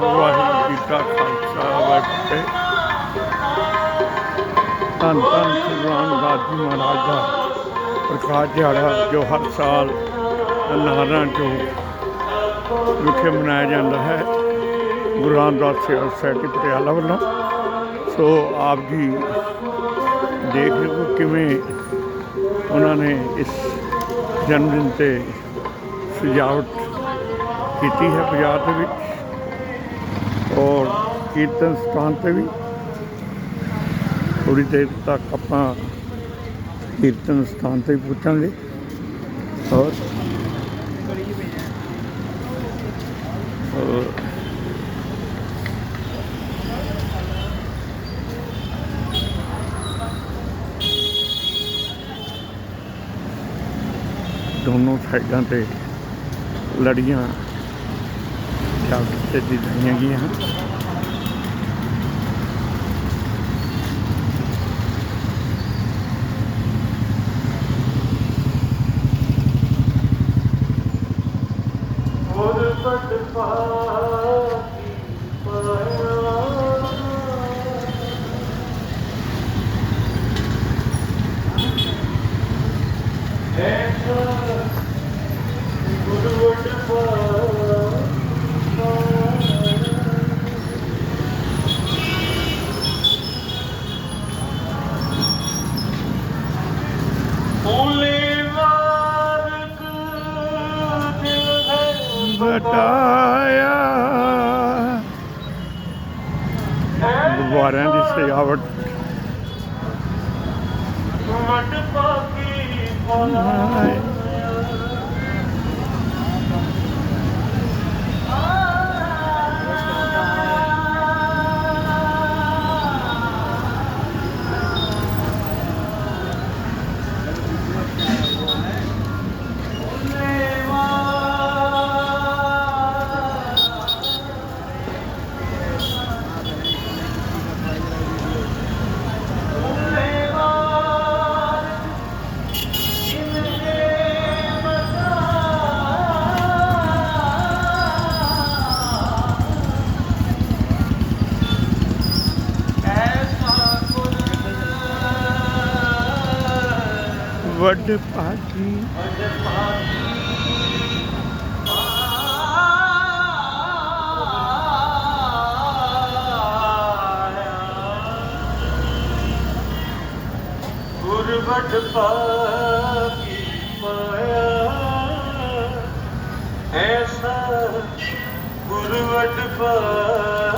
ਵਾਹਿਗੁਰੂ ਜੀ ਕਾ ਖਾਲਸਾ, ਵਾਹਿਗੁਰੂ ਜੀ ਧੰਨ ਧੰਨ ਸ੍ਰੀ ਰਾਮਦਾਸ ਜੀ ਮਹਾਰਾਜ ਦਾ ਪ੍ਰਕਾਸ਼ ਦਿਹਾੜਾ ਜੋ ਹਰ ਸਾਲ ਨਾਰਾਂ ਚੌਕ ਵਿਖੇ ਮਨਾਇਆ ਜਾਂਦਾ ਹੈ। ਗੁਰੂ ਰਾਮਦਾਸ ਸੇਵਾ ਸੁਸਾਇਟੀ ਪਟਿਆਲਾ ਵੱਲੋਂ। ਸੋ ਆਪ ਜੀ ਦੇਖ ਰਹੇ ਕਿਵੇਂ ਉਹਨਾਂ ਨੇ ਇਸ ਜਨਮ ਦਿਨ ਤੇ ਸਜਾਵਟ ਕੀਤੀ ਹੈ ਬਾਜ਼ਾਰ ਦੇ ਵਿੱਚ ਔਰ ਕੀਰਤਨ ਸਥਾਨ ਤੇ ਵੀ। ਥੋੜੀ ਦੇਰ ਤੱਕ ਆਪਾਂ ਕੀਰਤਨ ਸਥਾਨ ਤੇ ਪਹੁੰਚਾਂਗੇ ਔਰ ਔਰ ਦੋਨੋਂ ਸਾਈਡਾਂ ਤੇ ਲੜੀਆਂ ਚਾਕ ਦੀ ਲਾਈਆਂ ਗਈਆਂ ਹਨ ਗੁਰਬਤ ਪਾਤੀ ਹੈ ਗੁਬਾਰਿਆਂ ਦੀ ਸਜਾਵਟ। ਮਟ ਪਾਕੀ ਪਾਇਆ ਵੱਡ ਭਾਗੀ ਗੁਰਬਟ ਪਾਕੀ ਪਾਇਆ ਐਸਾ ਗੁਰਬਟ ਪਾਇਆ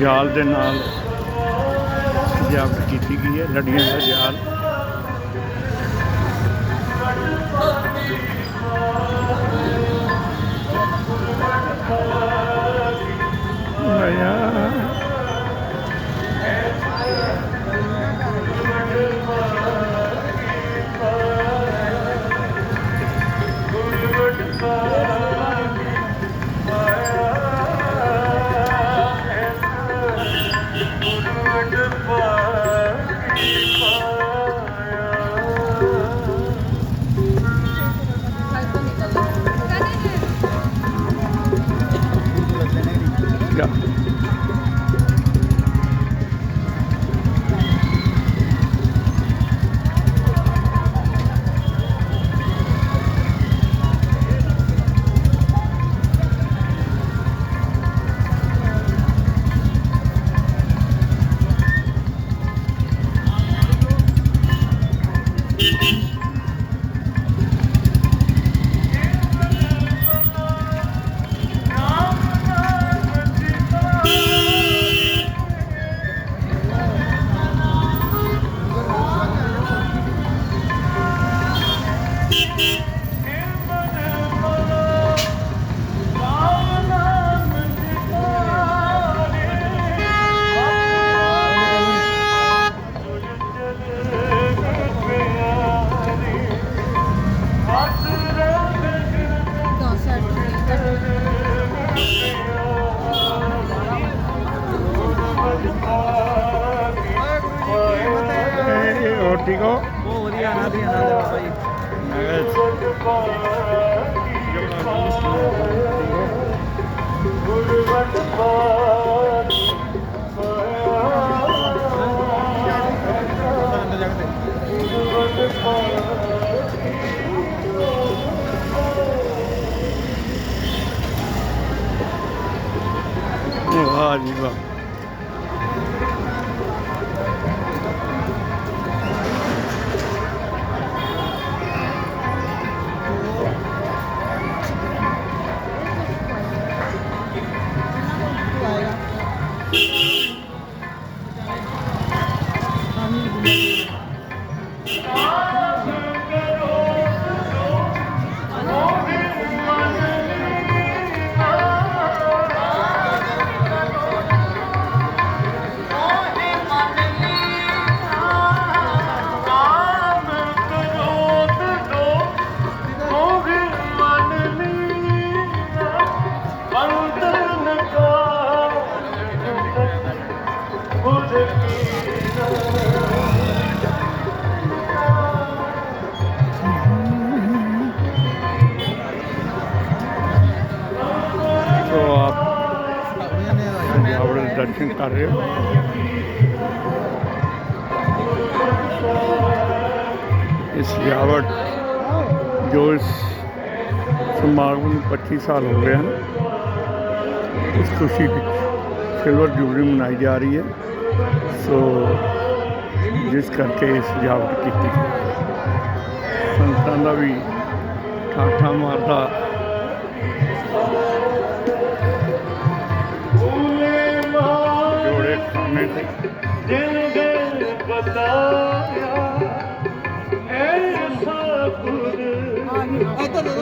ਜਾਲ ਦੇ ਨਾਲ ਸਜਾਵਟ ਕੀਤੀ ਗਈ ਹੈ ਲੜੀਆਂ ਦਾ ਜਾਲ। go. ਠੀਕ ਹੋ? ਬਹੁਤ ਵਧੀਆ ਆਨੰਦ ਹੀ ਆਨੰਦ ਹੈ ਅੰਦਰ ਜਾ। ਕੇ ਗੁਰਬਤ ਪਾਈ ਵਾਹ ਜੀ ਵਾਹ। ਦਰਸ਼ਨ ਕਰ ਰਹੇ ਹੋ। ਇਸ ਲਿਆਵਟ ਜੋ ਇਸ ਸਮਾਗਮ ਨੂੰ 25 ਸਾਲ ਹੋ ਗਏ ਹਨ। ਇਸ ਖੁਸ਼ੀ ਵਿੱਚ ਸਿਲਵਰ ਜੁਬਲੀ ਮਨਾਈ ਜਾ ਰਹੀ ਹੈ। ਸੋ ਜਿਸ ਕਰਕੇ ਸਜਾਵਟ ਕੀਤੀ। ਸੰਤਾਂ ਦਾ ਵੀ ਠਾਠਾ ਮਾਰਦਾ ਜੋੜੇ ਦਿਲ ਦਿਲ ਬਤਾਇਆ ਐਸਾ ਖੁਦ ਇੱਧਰ